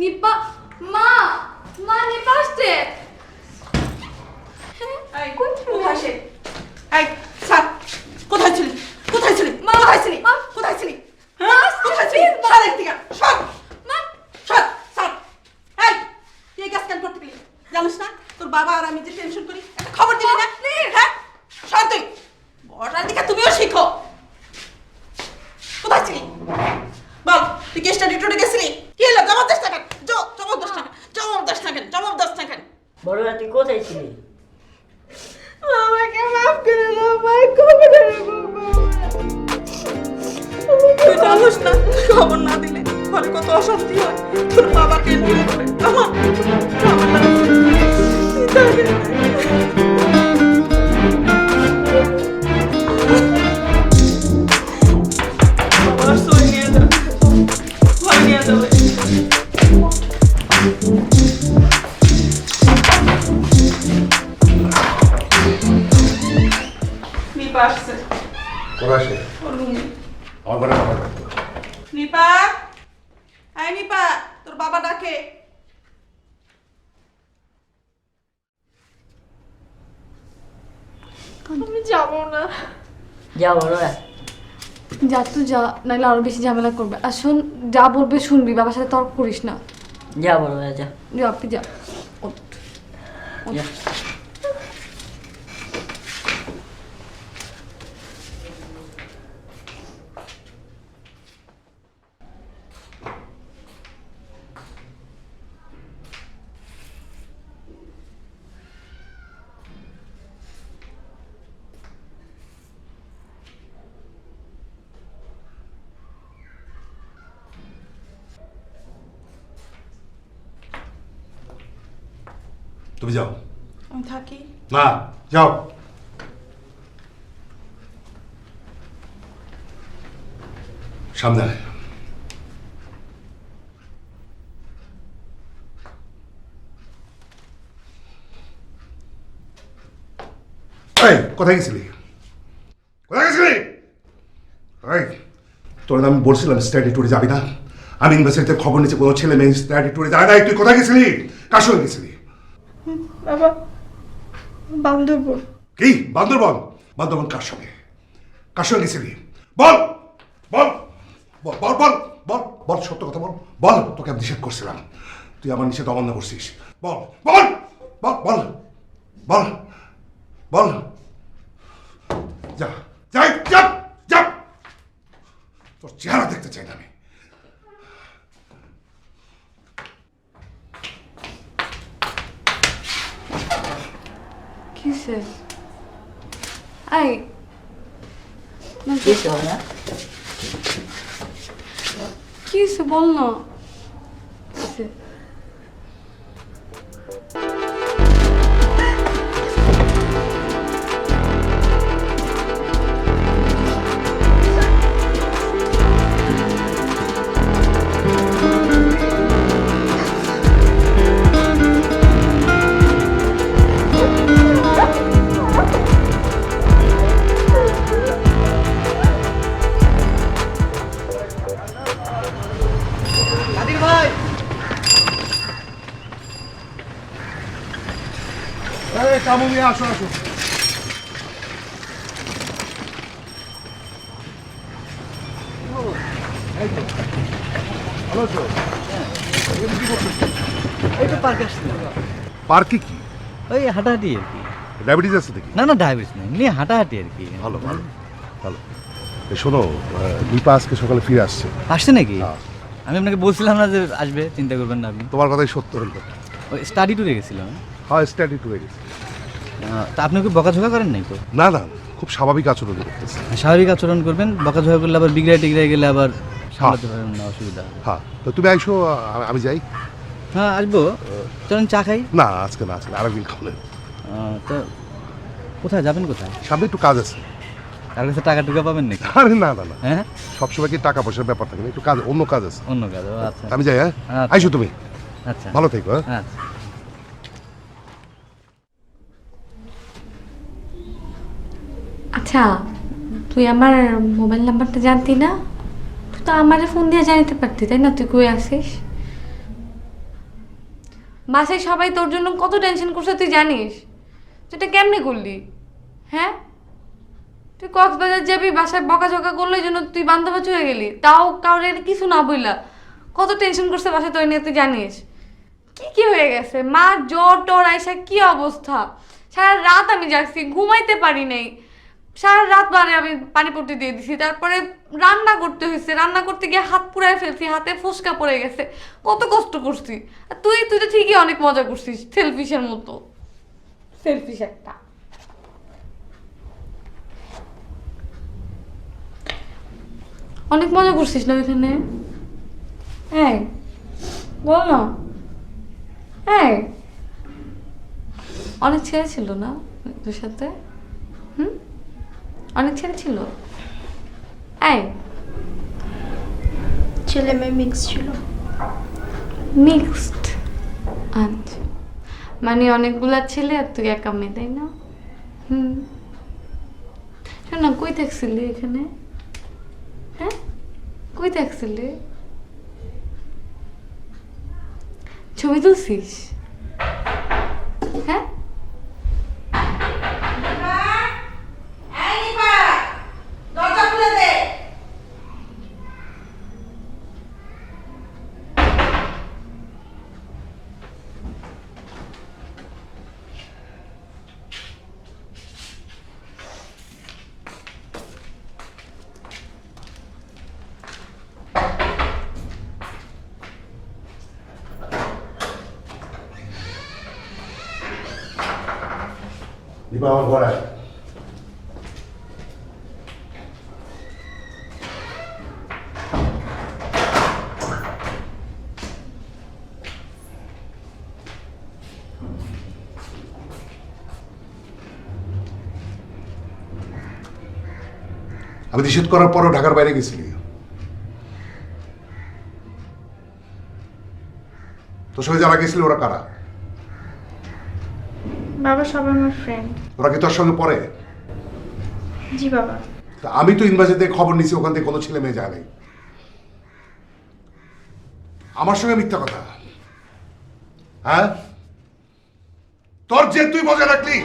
নিপা মা মা নিপা আসছে এই, কোথায় এই, স্যার, কোথায় ছিলি? কোথায় ছিলি? কোথায় ছিলি? কোথায় ছিলি? হ্যাঁ? কোথায় ছিলি? সর এদিকে, সর। সর, সর। এই, তুই এই কাজ করতে গেলি? জানিস না তোর বাবা আর আমি যে টেনশন করি একটা খবর দিলি না হ্যাঁ সর তুই দিকে তুমিও শিখো কোথায় ছিলি বল তুই কি স্টাডি টুডে গেছিলি কি হলো জবাব দাস না কেন জ- জবাব দাস না কেন জবাব দাস না কেন জবাব দাস না কেন বড় তুই কোথায় ছিলি? আমাকে মাফ করে দাও ভাই কবে দেবো তুই জানোস না খবর না দিলে ঘরে কত অশান্তি হয়। তোর বাবাকে নিয়ে করে। আমার আমার বাবা ডাকে আমি যাব না। যা বড় যা তুই যা নাহলে আরও বেশি ঝামেলা করবে। আর শোন যা বলবে শুনবি বাবার সাথে তর্ক করিস না। যা বড় যা যা। আপনি যা। তুমি যাও আমি থাকি না যাও সামনে। এই কোথায় গেছিলি কোথায় গেছিলি এই তোর আমি বলছিলাম স্টাডি ট্যুরে যাবি না আমি ইউনিভার্সিটিতে খবর নিচ্ছে কোনো ছেলে মেয়ে স্টাডি ট্যুরে যায় নাই তুই কোথায় গেছিলি কার সঙ্গে গেছিলি বাবা বান্দরবন কি বান্দরবন বান্দরবন কার সঙ্গে কার সঙ্গে গেছিলি বল বল বল বল বল বল বল সত্য কথা বল বল তোকে আমি নিষেধ করছিলাম তুই আমার নিষেধ অমান্য করছিস বল বল বল বল বল বল যা যাই যা যা তোর চেহারা দেখতে চাই না আমি কিসে আই কি বড় কিসে বল না। আসো আসো। এই তো পার্কে কি? ওই হাঁটাহাঁটি আর কি। ডায়াবেটিস আছে না না ডায়াবেটিস নেই এমনি হাঁটাহাঁটি আর কি। ভালো ভালো ভালো। এ শোনো আহ, দীপা আজকে সকালে ফিরে আসছে। আসছে নাকি? হ্যাঁ। আমি আপনাকে বলছিলাম না যে আসবে চিন্তা করবেন না আপনি। তোমার কথাই সত্য হলো। ওই স্টাডি ট্যুরে গেছিলাম। হ্যাঁ স্টাডি টুরে গেছে। আহ, তা আপনি কি বকাঝোকা করেন নাই তো? না না খুব স্বাভাবিক আচরণ করতেছে স্বাভাবিক আচরণ করবেন বকাঝোকা করলে আবার বিগড়ায় টিগড়ায় গেলে আবার সামলাতে পারবেন না অসুবিধা। হ্যাঁ তো তুমি আইসো আ- আমি যাই। হ্যাঁ আসব। চলেন চা খাই। না আজকে না আজকে আরেকদিন খাব আহ, তো কোথায় যাবেন কোথায়? সামনে একটু কাজ আছে। তার কাছে টাকা টুকা পাবেন নাকি? আরে না না না। হ্যাঁ? সবসময় কি টাকা পয়সার ব্যাপার থাকে না একটু কাজ অন্য কাজ আছে। অন্য কাজ ও, আচ্ছা। আমি যাই হ্যাঁ? আচ্ছা। আইসো তুমি। আচ্ছা। ভালো থেকো হ্যাঁ? আচ্ছা। আচ্ছা তুই আমার মোবাইল নাম্বারটা জানতি না? তুই তো আমারে ফোন দিয়ে জানিতে পারতি, তাই না? তুই কই আসিস বাসায় সবাই তোর জন্য কত টেনশন করছে তুই জানিস? তুই এটা কেমনে করলি? হ্যাঁ? তুই কক্সবাজার যাবি, বাসায় বকাঝকা করল, এই জন্য তুই বান্ধবা চলে গেলি। তাও কাউরে কিছু না বইলা। কত টেনশন করছে বাসায় তোর নিয়ে তুই জানিস? কি কি হয়ে গেছে? মা জ্বর টর আইসা কি অবস্থা? সারা রাত আমি যাচ্ছি ঘুমাইতে পারি নাই। সারা রাত বারে আমি পানি পড়তে দিয়ে দিছি তারপরে রান্না করতে হয়েছে রান্না করতে গিয়ে হাত পুড়ায় ফেলছি হাতে ফোসকা পড়ে গেছে কত কষ্ট করছি। আর তুই তুই তো ঠিকই অনেক মজা করছিস সেলফিশের মতো। সেলফিশ একটা। অনেক মজা করছিস না ওইখানে হ্যাঁ বল না। হ্যাঁ অনেক ছেলে ছিল না তোর সাথে? হুম? অনেক ছেলে ছিল। এই। ছেলে মেয়ে মিক্স ছিল। মিক্সড আচ্ছা। মানে অনেকগুলা ছেলে আর তুই একা মেয়ে তাই না? হুম। শোন না কই থাকছিলি এখানে? হ্যাঁ? কই থাকছিলি? ছবি তুলছিস হ্যাঁ এই নিপা দরজা খুলে দে দিবা আমার ঘর আয় আমি নিষেধ করার পরও ঢাকার বাইরে গেছিলি। তোর সঙ্গে যারা গেছিল ওরা কারা? বাবা সব আমার ফ্রেন্ড ওরা কি তোর সঙ্গে পড়ে? জি বাবা। তা আমি তো ইনভার্সিটিতে খবর নিছি ওখান থেকে কোনো ছেলে মেয়ে যায় নাই। আমার সঙ্গে মিথ্যা কথা। হ্যাঁ? তোর যে তুই বজায় রাখলি।